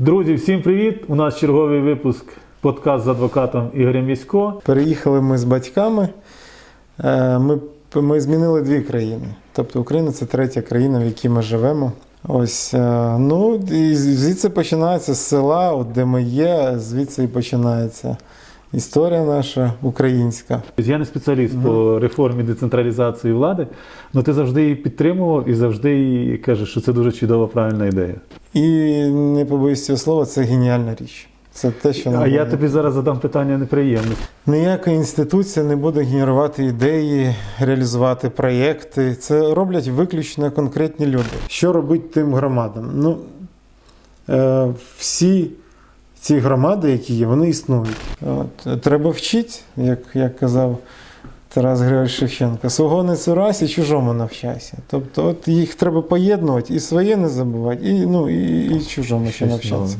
Друзі, всім привіт! У нас черговий випуск подкаст з адвокатом Ігорем Вісько. Переїхали ми з батьками. Е, Ми, ми змінили дві країни. Тобто Україна це третя країна, в якій ми живемо. Ось, е, ну і звідси починається з села, от де ми є, звідси і починається історія наша українська. Я не спеціаліст по реформі децентралізації влади, але ти завжди її підтримував і завжди її кажеш, що це дуже чудова, правильна ідея. І не побоюсь цього слова, це геніальна річ. Це те, що нам А я тобі зараз задам питання неприємне. Ніяка інституція не буде генерувати ідеї, реалізувати проєкти. Це роблять виключно конкретні люди. Що робить тим громадам? Ну, е, всі ці громади, які є, вони існують. От, треба вчити, як, як казав Тарас Григорович Шевченко. Свого не цурайся, чужому навчайся. Тобто от їх треба поєднувати, і своє не забувати, і, ну, і, і чужому ще навчатися.